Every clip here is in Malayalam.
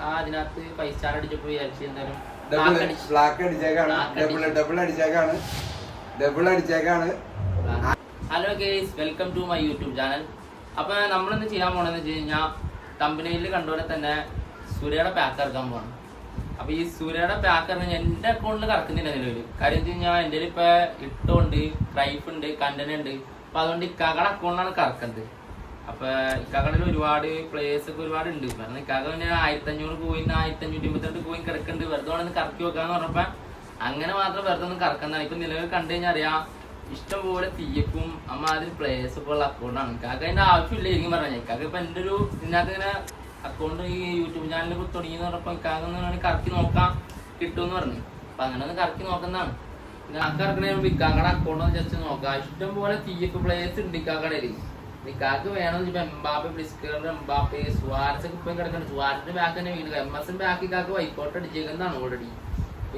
ആ അതിനകത്ത് ഫൈവ് സ്റ്റാർ അടിച്ചപ്പോ വിചാരിച്ചു എന്തായാലും ബ്ലാക്ക് അടിച്ചേക്കാണ്. ഡബിൾ ഡബിൾ അടിച്ചേക്കാണ്. Double അടിച്ചേക്കാണ്. Hello guys welcome to my YouTube channel അപ്പൊ നമ്മളിന്ന് ചെയ്യാൻ പോണെന്ന് വെച്ച് കഴിഞ്ഞാൽ കമ്പനിയിൽ കണ്ടുപോലെ തന്നെ സൂര്യയുടെ പാക്ക് ഇറക്കാൻ പോകണം അപ്പൊ ഈ സൂര്യയുടെ പാക്ക് ഇറങ്ങി എന്റെ അക്കൗണ്ടിൽ കറക്കുന്നില്ല നിലവിൽ കാര്യം വെച്ച് കഴിഞ്ഞാൽ എന്റെ ഇപ്പൊ ഇട്ടുണ്ട് ക്രൈഫ് ഉണ്ട് കണ്ടന്റ് ഉണ്ട്. അപ്പൊ അതുകൊണ്ട് കകട അക്കൗണ്ടിലാണ് കറക്കുന്നത് അപ്പൊ ഇക്കാക്കടയിൽ ഒരുപാട് പ്ലേയേഴ്സ് ഒക്കെ ഒരുപാട് ഉണ്ട് കാരണം ഇക്കാക്ക പിന്നെ ആയിരത്തി അഞ്ഞൂറ് കോയിന് ആയിരത്തി അഞ്ഞൂറ്റി അമ്പത്തിരണ്ട് കോയിൻ കിടക്കുന്നുണ്ട് വെറുതെ ഒന്ന് കറക്കി വെക്കാന്ന് പറഞ്ഞപ്പോ അങ്ങനെ മാത്രം വെറുതെ ഒന്നും കറക്കുന്നതാണ് ഇപ്പൊ നിലവിൽ കണ്ടു കഴിഞ്ഞാൽ അറിയാം ഇഷ്ടംപോലെ തീയപ്പും അമ്മാതിരി പ്ലേയേഴ്സ് ഒക്കെ ഉള്ള അക്കൗണ്ടാണ് ഇക്കാക്ക അതിന്റെ ആവശ്യമില്ല എനിക്ക് പറഞ്ഞാൽ ഇക്കാക്ക് ഇപ്പൊ എന്റെ ഒരു ഇതിനകത്ത് ഇങ്ങനെ അക്കൗണ്ട് ഈ യൂട്യൂബ് ചാനലിൽ തുടങ്ങി എന്ന് പറഞ്ഞപ്പോ ഇക്കാക്ക ഒന്ന് കറക്കി നോക്കാം കിട്ടുമെന്ന് പറഞ്ഞു. അപ്പൊ അങ്ങനെ ഒന്ന് കറക്കി നോക്കുന്നതാണ്. ഇക്കാക്ക് ഇറക്കണ ഇക്കാക്കടെ അക്കൗണ്ട് ജസ്റ്റ് നോക്കാം. ഇഷ്ടം പോലെ തീയപ്പ് പ്ലേയേഴ്സ് ഉണ്ട് ഇക്കാക്കടയിൽ നിക്കാക്ക് വേണമെന്ന് ഇപ്പൊ എംബാപ്പെ ബ്രിസ്കർ എംബാപ്പെ ഒക്കെ ഇപ്പം കിടക്കുന്നുണ്ട് സുവാരസിന്റെ ബാക്ക് തന്നെ വീണ്. എം എസ് ബാക്ക് ഇക്കാക്ക് വൈക്കോട്ട് അടിച്ചേക്കുന്നതാണ് ഓൾറെഡി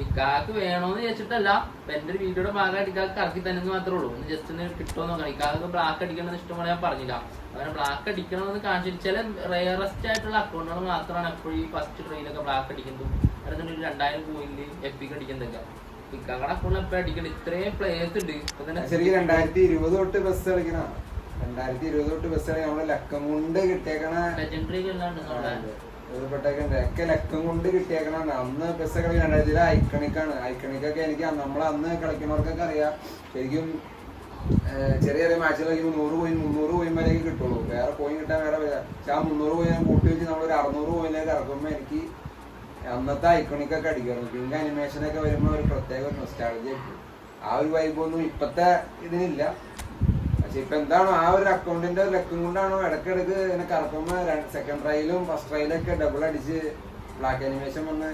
ഇക്കാക്ക് വേണോന്ന് ചോദിച്ചിട്ടല്ല എന്റെ ഒരു വീഡിയോയുടെ ഭാഗമായിട്ട് ഇക്കാക്ക് കറക്കി തന്നെ മാത്രമേ ഉള്ളൂ. ഒന്ന് ജസ്റ്റ് ഒന്ന് കിട്ടുമോ നോക്കണം. ഇക്കാക്ക് ബ്ലാക്ക് അടിക്കണമെന്ന് ഇഷ്ടമാണ് ഞാൻ പറഞ്ഞില്ല. അങ്ങനെ ബ്ലാക്ക് അടിക്കണമെന്ന് കാണിച്ചിട്ട് ചില റെയറസ്റ്റ് ആയിട്ടുള്ള അക്കൗണ്ടുകൾ മാത്രമാണ് എപ്പോഴും ഈ ഫസ്റ്റ് ട്രെയിനൊക്കെ ബ്ലാക്ക് അടിക്കുന്നതും. അടുത്തൊരു രണ്ടായിരം പോയിന്റ് എപ്പിക്ക് അടിക്കുന്നതൊക്കെ. ഇക്കാക്കടെ അക്കൗണ്ടിൽ എപ്പോഴും അടിക്കണം ഇത്രയും പ്ലേയേഴ്സ് ഉണ്ട്. ഇപ്പൊ തന്നെ രണ്ടായിരത്തി ഇരുപത് തൊട്ട് ബസ് കളിക്കണ രണ്ടായിരത്തി ഇരുപത് തൊട്ട് ബസ് ആണെങ്കിൽ നമ്മളെ ലക്കം കൊണ്ട് കിട്ടിയേക്കണ ഒക്കെ ലക്കം കൊണ്ട് കിട്ടിയേക്കണാണ്. അന്ന് ബസ് കളി രണ്ടായിരത്തി ഐക്കണിക്കാണ് ഐക്കണിക്കൊക്കെ എനിക്ക് നമ്മൾ അന്ന് കളിക്കുന്നവർക്കൊക്കെ അറിയാം. ശരിക്കും ചെറിയ ചെറിയ മാച്ചുകൾ കളിക്കുമ്പോൾ നൂറ് പോയിന്റ് മുന്നൂറ് പോയിന്റ് വരെയൊക്കെ കിട്ടുള്ളൂ. വേറെ പോയിന്റ് കിട്ടാൻ വേറെ പക്ഷെ ആ മുന്നൂറ് പോയിന്റ് കൂട്ടി വെച്ച് നമ്മൾ ഒരു അറുന്നൂറ് പോയിന്റിലേക്ക് ഇറക്കുമ്പോൾ എനിക്ക് അന്നത്തെ ഐക്കണിക്കൊക്കെ അടിക്കുമായിരുന്നു പിന്നെ അനിമേഷനൊക്കെ വരുമ്പോൾ ഒരു പ്രത്യേക ഒരു നൊസ്റ്റാളജി ആ ഒരു വൈബൊന്നും ഇപ്പത്തെ ഇതിനില്ല. പക്ഷെ ഇപ്പൊ എന്താണോ ആ ഒരു അക്കൗണ്ടിന്റെ ലക്കും കൊണ്ടാണോ ഇടക്കിടക്ക് ഇങ്ങനെ കറക്കുമ്പോ സെക്കൻഡ് ട്രയലും ഫസ്റ്റ് ട്രയലൊക്കെ ഡബിൾ അടിച്ച് ബ്ലാക്ക് അനിമേഷൻ വന്ന്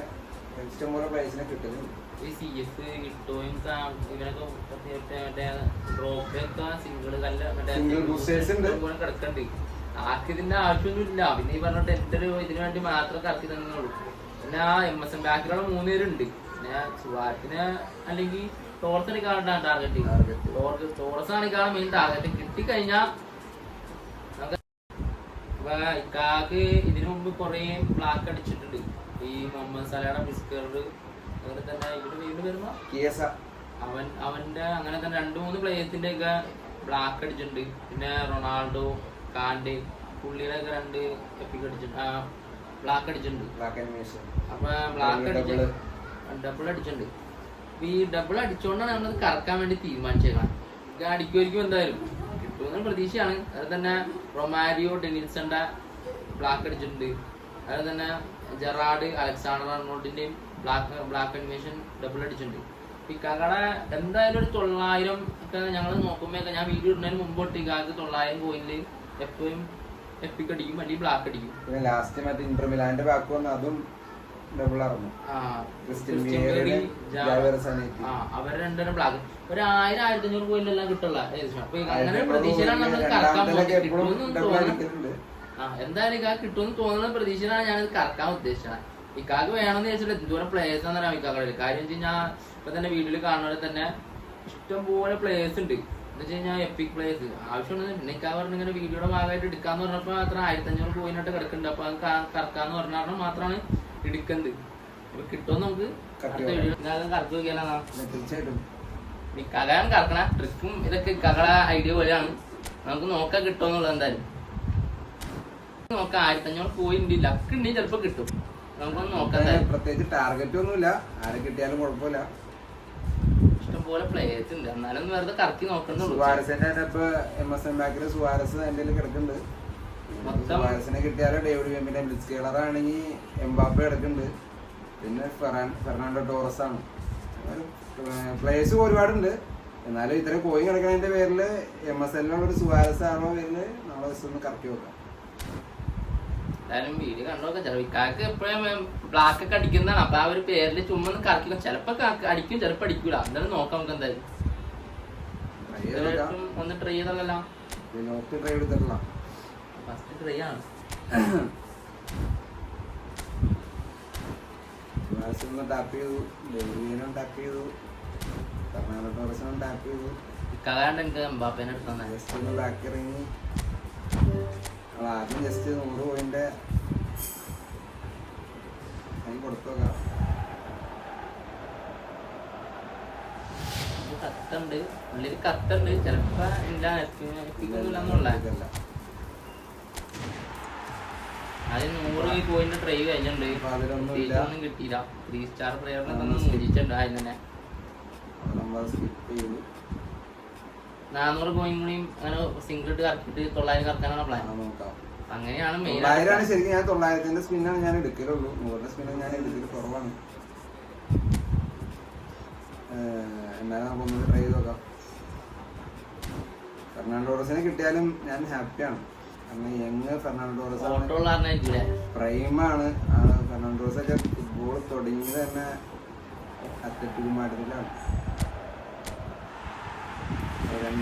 ഇഷ്ടംപോലെ പ്ലേസിനെ കിട്ടുന്നുണ്ട്. ഈ സി എസ് കിട്ടുകയും കിടക്കണ്ട്. ആവശ്യമൊന്നുമില്ല. പിന്നെ ഈ പറഞ്ഞിട്ട് എന്റെ ഒരു ഇതിനു വേണ്ടി മാത്രം കറക്കി തന്നുള്ളൂ പിന്നെ ആ എം എസ് എം ബാക്കിലുള്ള മൂന്ന് പേരുണ്ട്. പിന്നെ സുവാരത്തിന് അല്ലെങ്കിൽ ടോർസ് അടിക്കാനാണ് ടാർഗറ്റ് Target. ടോറസ് ആണ് മെയിൻ ടാർഗറ്റ് കിട്ടിക്കഴിഞ്ഞാൽ ഇക്കാക്ക് ഇതിനു മുമ്പ് കുറേ ബ്ലാക്ക് അടിച്ചിട്ടുണ്ട്. ഈ മുഹമ്മദ് സലയുടെ ബിസ്കറുണ്ട് അതുപോലെ തന്നെ ഇവർ വീണ്ടും വരുമ്പോ അവൻ അവന്റെ അങ്ങനെ തന്നെ രണ്ട് മൂന്ന് പ്ലേയേഴ്സിന്റെ ഒക്കെ ബ്ലാക്ക് അടിച്ചിട്ടുണ്ട്. പിന്നെ റൊണാൾഡോ കാണ്ട് പുള്ളിയുടെ ഒക്കെ രണ്ട് എപ്പിക്ക് അടിച്ചിട്ടുണ്ട്. ബ്ലാക്ക് അടിച്ചിട്ടുണ്ട് അപ്പൊ ബ്ലാക്ക്. അടിച്ചിട്ടുണ്ട് ഡബിൾ അടിച്ചിട്ടുണ്ട്. ഈ ഡബിൾ അടിച്ചുകൊണ്ടാണ് നമ്മളത് കറക്കാൻ വേണ്ടി തീരുമാനിച്ചേക്കണം. ഇത് അടിക്കുമായിരിക്കും എന്തായാലും. കിട്ടുമെന്ന പ്രതീക്ഷയാണ്. അതുപോലെ തന്നെ റൊമാരിയോ ഡെനിൽസന്റെ ബ്ലാക്ക് അടിച്ചിട്ടുണ്ട്. അതുപോലെ തന്നെ ജെറാഡ് അലക്സാണ്ടർ അർണോൾഡിന്റെയും ബ്ലാക്ക് ബ്ലാക്ക് അനിമേഷൻ ഡബിൾ അടിച്ചിട്ടുണ്ട്. ഇക്കാക്കടെ എന്തായാലും ഒരു തൊള്ളായിരം ഒക്കെ ഞങ്ങൾ നോക്കുമ്പോഴൊക്കെ ഞാൻ വീഡിയോ ഇടുന്നതിന് മുമ്പ് തൊട്ട് കാലത്ത് തൊള്ളായിരം പോയിന്റ് എപ്പോഴും എപ്പിക്ക് അടിക്കും അല്ലെങ്കിൽ ബ്ലാക്ക് അടിക്കും. പിന്നെ ലാസ്റ്റ് മറ്റേ ഇന്റർമിലാന്റെ ബാക്ക് വന്ന് അതും ഡബിൾ ക്രിസ്ത്യൻ രണ്ടുപേരും ബ്ലാക്ക് ഒരു ആയിരം ആയിരത്തി അഞ്ഞൂറ് കിട്ടുള്ള അപ്പൊ അങ്ങനെ പ്രതീക്ഷയിലാണ് നമ്മൾ കറക്കാൻ പോകുന്നത്. ആ എന്തായാലും ഇക്കാ കിട്ടുമെന്ന് തോന്നുന്ന പ്രതീക്ഷയിലാണ് ഞാൻ കറക്കാൻ ഉദ്ദേശിച്ചത്. ഇക്കാക്ക് വേണമെന്ന് ചോദിച്ചിട്ട് എന്തോരം പ്ലേയേഴ്സ് ആണെന്ന് ഇക്കാക്കളിൽ കാര്യം വെച്ച് കഴിഞ്ഞാൽ ഇപ്പൊ തന്നെ വീട്ടിൽ കാണുന്നവരെ തന്നെ ഇഷ്ടംപോലെ പ്ലേയേഴ്സ് ഉണ്ട്. എന്ന് വെച്ച് കഴിഞ്ഞാൽ എപ്പിക് പ്ലേയേഴ്സ് ആവശ്യമുണ്ട് പിന്നെ ഇക്കാ പറഞ്ഞ ഇങ്ങനെ വീഡിയോയുടെ ഭാഗമായിട്ട് എടുക്കാന്ന് പറഞ്ഞപ്പോൾ മാത്രം ആയിരത്തി അഞ്ഞൂറ് പോയിനായിട്ട് കിടക്കുന്നുണ്ട്. അപ്പൊ അത് കറക്കാന്ന് പറഞ്ഞ കാരണം മാത്രമാണ് എടുക്കുന്നത് അപ്പൊ കിട്ടുമെന്ന് നമുക്ക് കറക്കി നോക്കിയാലോ തീർച്ചയായിട്ടും. ഇക്കാകാൻ കറക്കണ. ട്രിക്കും ഇതൊക്കെ കകള ഐഡിയ പോലെയാണ്. നമുക്ക് നോക്കാൻ കിട്ടുമെന്നുള്ളത് എന്തായാലും. നോക്കാം ആയിരത്തഞ്ഞൂറ് പോയിന്റ് ലക്ക് ഉണ്ടെങ്കിൽ ചിലപ്പോ കിട്ടും. നമുക്കൊന്ന് നോക്കാം. പ്രത്യേകിച്ച് ടാർഗറ്റ് ഒന്നുമില്ല. ആരെ കിട്ടിയാലും കുഴപ്പമില്ല. ഇഷ്ടംപോലെ പ്ലേയേഴ്സ് ഉണ്ട്. എന്നാലും വെറുതെ കറക്കി നോക്കണ്ടു സുവാരസിന്റെ ഇപ്പൊ എം എസ് എം ബാക്കിൽ സുവാരസ് എന്റെ കിടക്കുന്നുണ്ട്. കിട്ടിയാലും ഡേവിഡ് വെമ്പിന്റെ ബ്ലിസ് കേളർ ആണെങ്കിൽ എംബാപ്പ കിടക്കുന്നുണ്ട് പിന്നെ ഫെർണാണ്ടോ ടോറസ് ആണ്. പ്ലേയേഴ്സ് ഒരുപാടുണ്ട്. എന്നാലും ഇത്രയും പോയി കിടക്കുന്നതിന്റെ പേരിൽ എം എസ് എല്ലിനുള്ള ഒരു സുവാരസ് ആണോ പേരിൽ നമ്മളെ ജസ്റ്റ് ഒന്ന് കറക്കി നോക്കാം. എന്തായാലും വീഡിയോ കണ്ടോക്കെ ചിലപ്പോ ഇക്കാക്ക് എപ്പോഴും ബ്ലാക്ക് ഒക്കെ അടിക്കുന്നതാണ്. അപ്പൊ ആ ഒരു പേരിൽ ചുമ്മാ ഒന്ന് ചിലപ്പോ അടിക്കും ചിലപ്പോ അടിക്കൂല. എന്തായാലും നോക്കാം നമുക്ക് എന്തായാലും. ഒന്ന് ട്രൈ ചെയ്തല്ലോ നോക്കി ട്രൈ എടുത്തിട്ടില്ല. ഫസ്റ്റ് ട്രൈ ആണ് സുവാരസിനെ ടാപ്പ് ചെയ്തു. ഡേവിഡിനും ടാപ്പ് ചെയ്തു. ഫെർണാണ്ടോ ടോറസിനും ടാപ്പ് ചെയ്തു. ഇക്കാകാണ്ട് എനിക്ക് എംബാപ്പേനെ എടുത്തന്നെ. ജസ്റ്റ് ഒന്ന് ബാക്ക് ഇറങ്ങി. ആദ്യം ജസ്റ്റ് നൂറ് പോയിന്റ് അതിന് കൊടുത്തു നോക്കാം. കത്തുണ്ട്. ഉള്ളിൽ കത്തുണ്ട്. ചിലപ്പോ ഇല്ല എത്തിക്കൊന്നുമില്ലെന്നുള്ള ഇതല്ല. അത് നൂറ് ട്രൈ കഴിഞ്ഞിട്ടുണ്ട്. അപ്പൊ അതിലൊന്നും ഇല്ല. ഒന്നും കിട്ടിയില്ല. ത്രീ സ്റ്റാർ തന്നെ skip. മൂടിച്ചിട്ടുണ്ട് തന്നെ. അത് നമ്മൾ സ്കിപ്പ് ചെയ്തു. നാനൂറ് കോയിൻ കൂടിയും അങ്ങനെ സിംഗിൾ ഇട്ട് കറക്കിയിട്ട് തൊള്ളായിരം കറക്കാനാണ് പ്ലാൻ അങ്ങനെയാണ് മെയിൻ തൊള്ളായിരമാണ് ശരിക്കും ഞാൻ തൊള്ളായിരത്തിന്റെ സ്പിന്നാണ് ഞാൻ എടുക്കലുള്ളൂ. നൂറിന്റെ സ്പിന്നാണ് ഞാൻ എടുക്കൽ കുറവാണ്. ഏഹ് എന്നാലും നമുക്കൊന്ന് ട്രൈ ചെയ്ത് നോക്കാം. ഫെർണാണ്ടോ കിട്ടിയാലും ഞാൻ ഹാപ്പിയാണ് കാരണം യങ് ഫെർണാണ്ടോ ടോറസ് ആണ് ഉള്ള പ്രൈമാണ്. ആണ് ഒക്കെ ഫുട്ബോൾ തുടങ്ങി തന്നെ അത്ലറ്റിക് ആണ്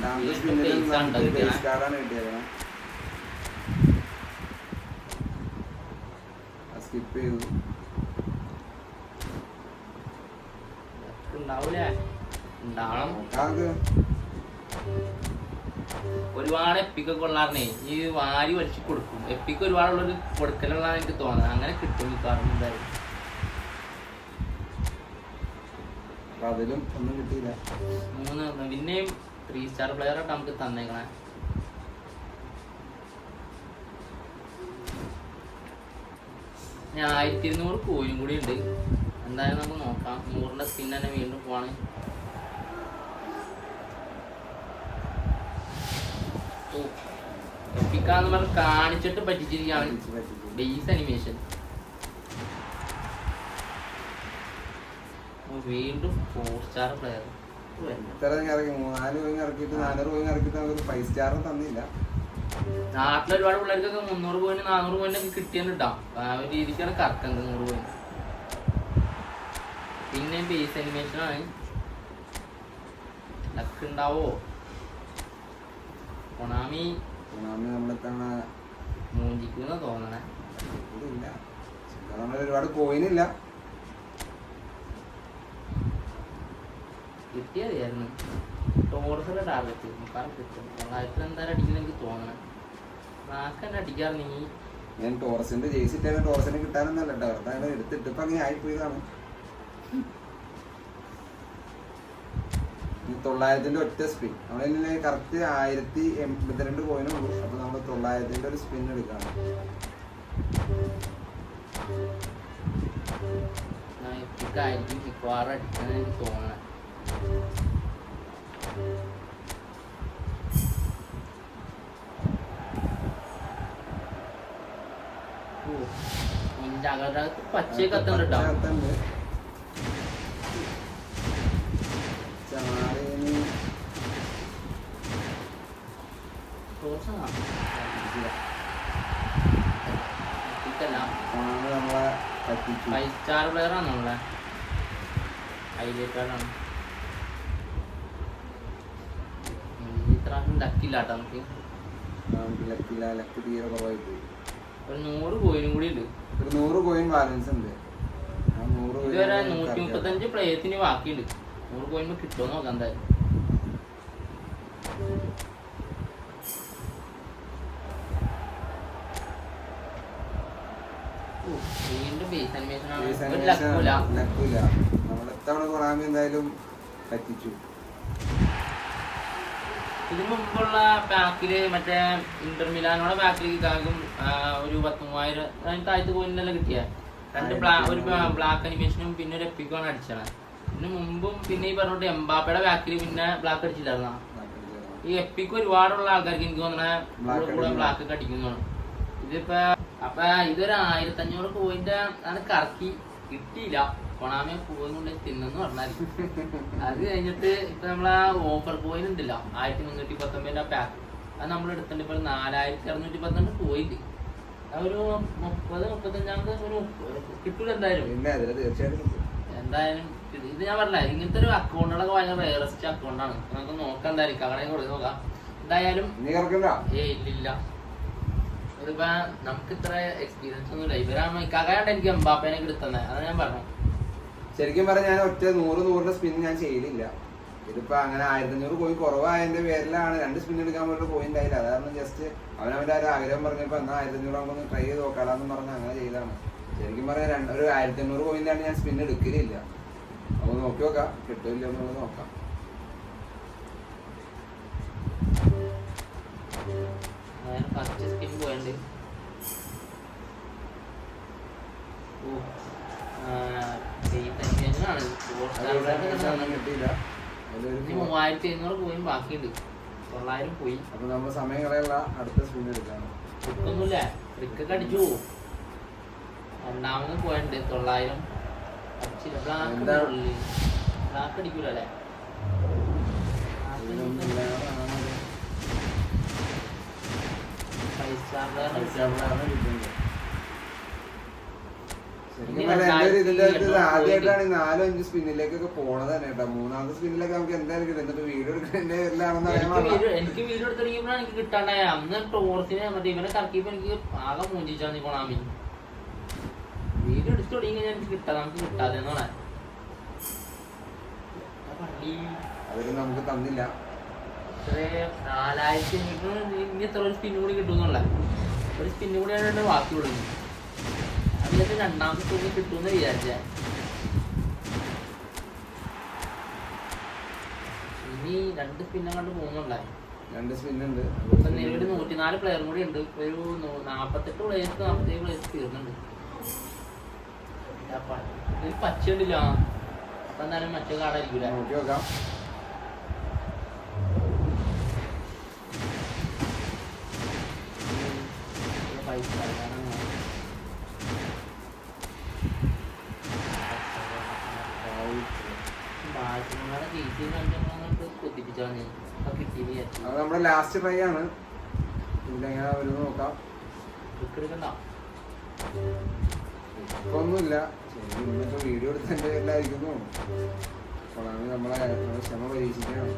നമുക്ക് കിട്ടിയത്. ബേസ് കാർഡാണ് കിട്ടിയത്. സ്കിപ്പ് ചെയ്തു. ഉണ്ടാവൂലേ? നോക്കാക്ക് ഒരുപാട് എപ്പിക്കൊക്കെ ഉള്ളാറിനെ ഈ വാരി വലിച്ചു കൊടുക്കും. എപ്പിക്ക് ഒരുപാടുള്ളൊരു കൊടുക്കലുള്ളതാണ് എനിക്ക് തോന്നുന്നത് അങ്ങനെ കിട്ടും കാരണം എന്തായാലും. അതിലും ഒന്നും കിട്ടിയില്ല. മൂന്ന് പിന്നെയും ത്രീ സ്റ്റാർ പ്ലെയർ ആയിട്ട് നമുക്ക് തന്നേക്കണേ. ആയിരത്തി ഇരുന്നൂറ് കോയിനും കൂടി ഉണ്ട്. എന്തായാലും നമുക്ക് നോക്കാം. നൂറിന്റെ സ്പിൻ തന്നെ വീണ്ടും പോവാണ്. പറഞ്ഞ് കാണിച്ചിട്ട് പറ്റിച്ചിരിക്കുകയാണ് പറ്റിച്ച് പറ്റിച്ച്. ബേസ് അനിമേഷൻ വീണ്ടും ഫോർ സ്റ്റാർ പ്ലെയർ ഇത്ര ഇറക്കി മൂന്നാൽ പോയി ഇറക്കിയിട്ട് നാനൂറ് പോയി ഇറക്കിയിട്ട് നമുക്ക് ഫൈവ് സ്റ്റാർ തന്നില്ല. ഒരുപാട് പിള്ളേർക്കൊക്കെ മുന്നൂറ് പോയിന്റ് നാനൂറ് പോയിന്റ് ഒക്കെ കിട്ടിയിട്ടുണ്ടാവും ആ ഒരു രീതിക്കാണ് കറക്കം നൂറ് പോയിന്റ് പിന്നെ ബേസ് അനിമേഷൻ ആണ്. ലക്ക് ഉണ്ടാവോ? കൊണാമി. കൊണാമി നമ്മളെത്തണ? മൂഞ്ചിക്കുന്ന തോന്നണേ. നമ്മൾ ഒരുപാട് കോയിനില്ല കിട്ടിയതായിരുന്നു ടോറസിലെ ടാർഗറ്റ് കാരണം കിട്ടും. തൊള്ളായിരത്തിൽ എന്തായാലും അടിക്കുന്ന എനിക്ക് തോന്നണേ. നാക്കെന്നെ നീ? ഞാൻ ടോറസിന്റെ ജയിച്ചിട്ടായിരുന്നു ടോറസിനെ കിട്ടാനൊന്നല്ല കേട്ടോ. വെറുതെ എടുത്തിട്ട് ഇപ്പൊ അങ്ങനെ ആയിപ്പോയതാണ്. ഈ തൊള്ളായിരത്തിന്റെ ഒറ്റ സ്പിൻ നമ്മളിൽ കറക്റ്റ് ആയിരത്തി എൺപത്തിരണ്ട് കോയിനേ ഉള്ളൂ. അപ്പൊ നമ്മൾ തൊള്ളായിരത്തിന്റെ ഒരു സ്പിൻ എടുക്കണം. എത്തിക്കായിരിക്കും മിക്കവാറും അടിക്കാൻ എനിക്ക് തോന്നണേ. ഓ, ഇതിന്റെ അകത്ത് പച്ചയെ കത്തുന്നുണ്ട് കേട്ടോ സ്റ്റാർ നമ്മളെ. കൂടി ഉണ്ട് ബാലൻസ് ഉണ്ട്. ഇതുവരെ നൂറ്റി മുപ്പത്തഞ്ച് പ്ലേയത്തിന് ബാക്കിയുണ്ട്. നൂറ് കോയിൻ കിട്ടുമോ നോക്കാം എന്തായാലും ഓ, വീണ്ടും ബേസ് അനിമേഷൻ ആണ് Base ഒരു animation ലക്കൂല ആണ്. ലക്കില്ല നമ്മൾ എത്തവണ കൊറാമി എന്തായാലും പറ്റിച്ചു. ഇതിനു മുമ്പുള്ള പാക്കിൽ മറ്റേ ഇന്റർ മിലാനോടെ പാക്കിൽ കാക്കും ഒരു പത്ത് മൂവായിരം താഴത്ത് കോയിനെല്ലാം കിട്ടിയ? രണ്ട് ഒരു ബ്ലാക്ക് അനിമേഷനും പിന്നെ ഒരു എപ്പിക്കുമാണ് അടിച്ചത്. ഇതിന് മുമ്പും പിന്നെ ഈ പറഞ്ഞോട്ട് എംബാപ്പയുടെ ബാക്കിൽ പിന്നെ ബ്ലാക്ക് അടിച്ചിട്ടായിരുന്ന ഈ എപ്പിക്ക് ഒരുപാടുള്ള ആൾക്കാർക്ക് എനിക്ക് തോന്നണ. ബ്ലാക്ക് ഒക്കെ അടിക്കുന്നതാണ് ഇതിപ്പോ അപ്പൊ ഇതൊരു ആയിരത്തി അഞ്ഞൂറ് പോയിന്റ് ആണ് കറക്കി കിട്ടിയില്ല. കൊണാമി പോയി കൊണ്ട് തിന്നെന്ന് പറഞ്ഞാൽ അത് കഴിഞ്ഞിട്ട് ഇപ്പൊ നമ്മളെ ഓഫർ പോയിന്റ് ഉണ്ടല്ലോ ആയിരത്തി മുന്നൂറ്റി പത്തൊമ്പതിന്റെ പാക്ക് അത് നമ്മൾ എടുത്തിട്ട് ഇപ്പൊ നാലായിരത്തി അറുന്നൂറ്റി പന്ത്രണ്ട് പോയിന്റ് ഒരു മുപ്പത് മുപ്പത്തഞ്ചാമത് ഒരു കിട്ടൂല എന്തായാലും. എന്തായാലും ഇത് ഞാൻ പറഞ്ഞില്ല ഇങ്ങനത്തെ ഒരു അക്കൗണ്ടുകളൊക്കെ ഭയങ്കര റേറസ്റ്റ് അക്കൗണ്ടാണ് നമുക്ക് നോക്കാം എന്തായാലും കടയിൽ കൊടുത്ത് നോക്കാം. എന്തായാലും നീ കറക്കണ്ട. ഏ ഇല്ലില്ല. ഇതിപ്പോ നമുക്ക് ഇത്ര എക്സ്പീരിയൻസ് ഒന്നും ഇല്ല ഇവരാണ് ഇക്കാകാണ്ട് എനിക്ക് എംബാപ്പേനെ എടുത്തത് അത് ഞാൻ പറഞ്ഞു. ശരിക്കും പറഞ്ഞാൽ ഞാൻ ഒറ്റ നൂറ് നൂറിന്റെ സ്പിൻ ഞാൻ ചെയ്തില്ല. ഇതിപ്പോ അങ്ങനെ ആയിരത്തി പോയി കുറവായതിന്റെ പേരിലാണ് രണ്ട് സ്പിൻ എടുക്കാൻ വേണ്ടി പോയി ഉണ്ടായില്ല. അതാണ് ജസ്റ്റ് അവനവന്റെ ആ ആഗ്രഹം പറഞ്ഞപ്പോ എന്നാ ആയിരത്തി അഞ്ഞൂറ് ആകുമ്പോൾ ട്രൈ ചെയ്ത് നോക്കാടാന്ന് പറഞ്ഞ് അങ്ങനെ ചെയ്താണ്. ശരിക്കും പറഞ്ഞാൽ രണ്ട് ഒരു ആയിരത്തി അഞ്ഞൂറ് പോയിന്റാണ് ഞാൻ സ്പിൻ എടുക്കലില്ല. അപ്പൊ നോക്കി നോക്കാം. കിട്ടില്ല എന്നുള്ളത് നോക്കാം. അങ്ങനെ ഫസ്റ്റ് സ്കിൻ പോയുണ്ട് അതിലൊരു മൂവായിരത്തി എഴുന്നൂറ് പോയി ബാക്കിയുണ്ട് തൊള്ളായിരം പോയി അപ്പൊ നമ്മൾ സമയം കളയുള്ള അടുത്ത സ്പിൻ എടുക്കാണ് ഒന്നുമില്ല ട്രിക്കൊക്കെ അടിച്ചു. രണ്ടാമത് പോയിട്ടുണ്ട് തൊള്ളായിരം? ബ്ലാക്ക് അടിക്കൂല ആദ്യമായിട്ടാണ് നാലും അഞ്ച് സ്പിന്നിലേക്കൊക്കെ പോണത് തന്നെ കേട്ടോ. മൂന്നാമത്തെ സ്പിന്നിലേക്ക് നമുക്ക് എന്തായാലും കിട്ടും എന്നിട്ട് വീഡിയോ എടുക്കുന്നതിന്റെ എല്ലാണെന്ന് അറിയാൻ എനിക്ക്. വീഡിയോ എനിക്ക് വീഡിയോ എടുത്ത് തുടങ്ങിയപ്പോഴാണ് എനിക്ക് കിട്ടാണ്ടായ അന്ന് ടോർച്ചിനെ വന്നിട്ട് ഇവനെ കറക്കിയപ്പോ എനിക്ക് ആകെ മൂഞ്ചിച്ചാ നീ കൊണാമി വീഡിയോ എടുത്തു തുടങ്ങി എനിക്ക് കിട്ടാതെ നമുക്ക് കിട്ടാതെ എന്നാണ് അവർ നമുക്ക് തന്നില്ല. ഇത്രേ നാലായിരത്തി അഞ്ഞൂറ് ഇനി എത്ര ഒരു സ്പിന്നും കൂടി കിട്ടുമെന്നുള്ള ഒരു സ്പിന്നും കൂടിയാണ് അതിനകത്ത് രണ്ടാമത്തെ സ്പിന്ന് കിട്ടുമെന്ന് വിചാരിച്ചേ. ഇനി രണ്ട് സ്പിന്നെ കണ്ട് പോകുന്നുണ്ടായി രണ്ട് സ്പിൻ ഉണ്ട്. ഇപ്പൊ നിലവിൽ നൂറ്റിനാല് പ്ലെയർ കൂടി ഉണ്ട്. ഒരു നാപ്പത്തെട്ട് പ്ലേയേഴ്സ് നാപ്പത്തേഴ് പ്ലേയേഴ്സ് തീർന്നുണ്ട് ഇതാ പ- ഇത് പച്ച ഉണ്ടല്ല അപ്പൊ എന്തായാലും മറ്റേ കാർഡായിരിക്കൂല നോക്കി നോക്കാം. അപ്പൊ കിട്ടിയത് അത് നമ്മുടെ ലാസ്റ്റ് ട്രൈ ആണ്. ഇതിലെങ്ങനെ വരുമെന്ന് നോക്കാം. ഒന്നുമില്ല ശരി വീഡിയോ എടുത്തതിന്റെ പേരിലായിരിക്കുന്നു. കൊളാമി നമ്മളെ ക്ഷമ പരീക്ഷിക്കണം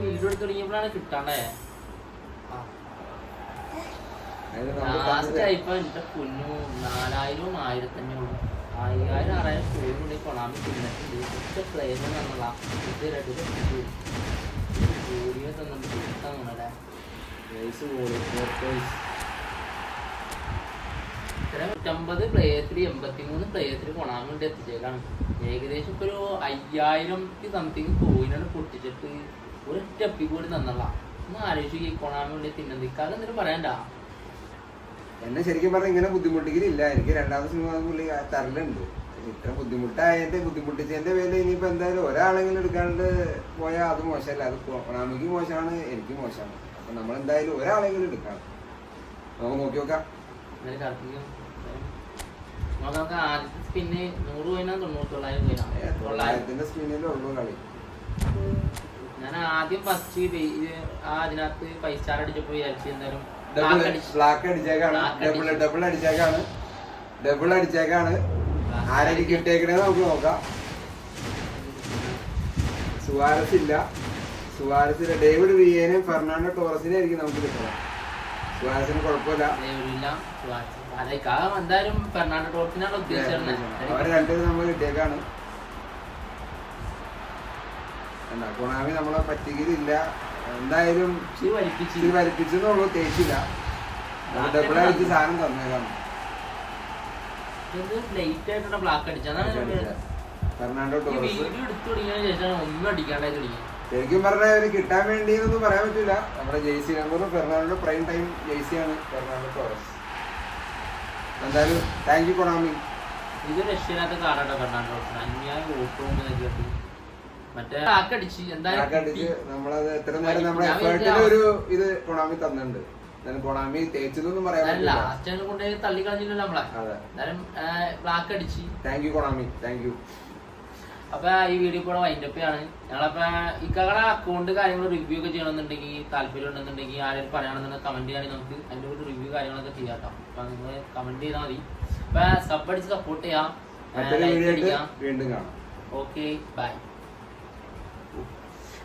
വീഡിയോ എടുത്ത് തുടങ്ങിയപ്പോഴാണ് കിട്ടാണ്ടേ ലാസ്റ്റ് എന്റെ നാലായിരവും ആയിരത്തഞ്ഞൂറും. അയ്യായിരം ആറായിരം ഒറ്റ പ്ലെയർ തന്നുള്ള ഇത് രണ്ട് ഇത്ര നൂറ്റമ്പത് എൺപത്തിമൂന്ന് ഏകദേശം ഇപ്പൊ ഒരു അയ്യായിരത്തി സംതിങ് കോയിനാണ് പൊട്ടിച്ചിട്ട് ഒരു ടപ്പി കൂടി തന്നല്ല ഒന്ന് ആലോചിച്ച് ഈ കൊണാമി കൊണ്ട് തിന്നതിക്കാതെ എന്തെങ്കിലും പറയണ്ട. എന്നെ ശരിക്കും പറഞ്ഞാൽ ഇങ്ങനെ ബുദ്ധിമുട്ടിക്കലില്ല. എനിക്ക് രണ്ടാമത്തെ സിനിമ പുള്ളി തരലുണ്ട്. ഇത്ര ബുദ്ധിമുട്ടായതിന്റെ ബുദ്ധിമുട്ടിച്ചതിന്റെ പേരിൽ ഇനിയിപ്പോ എന്തായാലും ഒരാളെങ്കിലും എടുക്കാണ്ട് പോയാൽ അത് മോശമല്ല. അത് കൊണാമിക്ക് മോശമാണ് എനിക്ക് മോശമാണ്. അപ്പൊ നമ്മൾ എന്തായാലും ഒരാളെങ്കിലും എടുക്കണം. നമുക്ക് നോക്കി നോക്കാം. തൊള്ളായിരത്തിന്റെ സ്പിന്നിലേ ഉള്ളൂ കളി. ഞാൻ ആദ്യം ഫസ്റ്റ് ആ അതിനകത്ത് ഫൈവ് സ്റ്റാർ അടിച്ചപ്പോ വിചാരിച്ചു എന്തായാലും ഡബിൾ. ബ്ലാക്ക് അടിച്ചേക്കാണ്. ഡബിൾ. ഡബിൾ അടിച്ചേക്കാണ്. ഡബിൾ അടിച്ചേക്കാണ്. ആരെനിക്ക് കിട്ടിയേക്കണേ നമുക്ക് നോക്കാം. സുവാരസ് ഇല്ല സുവാരസ് ഇല്ല ഡേവിഡ് വിയേനും ഫെർണാണ്ടോ ടോറസിനെ ആയിരിക്കും നമുക്ക് കിട്ടുന്നത് സുവാരസിന് കുഴപ്പമില്ല. അവർ രണ്ടുപേരും നമ്മൾ കിട്ടിയേക്കാണ്. കൊണാമി നമ്മളെ പറ്റിക്കലില്ല. എന്തായാലും ഇച്ചിരി വലിപ്പിച്ച്. ഇച്ചിരി വലിപ്പിച്ചെന്നുള്ളൂ തേച്ചില്ല. ഡബിൾ അടിച്ച് സാധനം അടിച്ചു. ഫെർണാണ്ടോ ടോറസ് ശരിക്കും പറഞ്ഞാൽ അവർ കിട്ടാൻ വേണ്ടി എന്നൊന്നും പറയാൻ പറ്റില്ല. നമ്മുടെ ജെയ്സി നമ്പർ ഫെർണാണ്ടോ പ്രൈം ടൈം ജെയ്സിയാണ് ഫെർണാണ്ടോ ടോറസ് എന്തായാലും താങ്ക് യു കൊണാമി ഇത് രക്ഷയില്ലാത്ത കാർഡാണ് ഫെർണാണ്ടോ ഞാൻ അന്യായ ഓട്ടോ മറ്റേ ആക്കടിച്ച് എന്തായാലും നമ്മളത് എത്ര നേരം നമ്മുടെ ഒരു ഇത് കൊണാമി തന്നിട്ടുണ്ട്. എന്നാലും കൊണാമി തേച്ചതൊന്നും പറയാൻ ലാസ്റ്റ് തള്ളി കളഞ്ഞില്ലല്ലോ നമ്മളെ. അതെ. എന്തായാലും ബ്ലാക്ക് അടിച്ച് thank you Konami thank you അപ്പൊ ഈ വീഡിയോ കൂടെ ആണ് ഞങ്ങളപ്പോ ഇക്കടെ അക്കൗണ്ട് കാര്യങ്ങൾ റിവ്യൂ ഒക്കെ ചെയ്യണമെന്നുണ്ടെങ്കിൽ താല്പര്യം ഉണ്ടെന്നുണ്ടെങ്കിൽ ആരും പറയുകയാണെന്നുണ്ടെങ്കിൽ കമന്റ് ചെയ്യുകയാണെങ്കിൽ നമുക്ക് അതിന്റെ ഒരു റിവ്യൂ കാര്യങ്ങളൊക്കെ ചെയ്യാം അപ്പൊ നിങ്ങൾ കമന്റ് ചെയ്താൽ മതി. അപ്പൊ സബ് അടിച്ച് സപ്പോർട്ട് ചെയ്യാം. വീഡിയോ വീണ്ടും കാണാം. Okay bye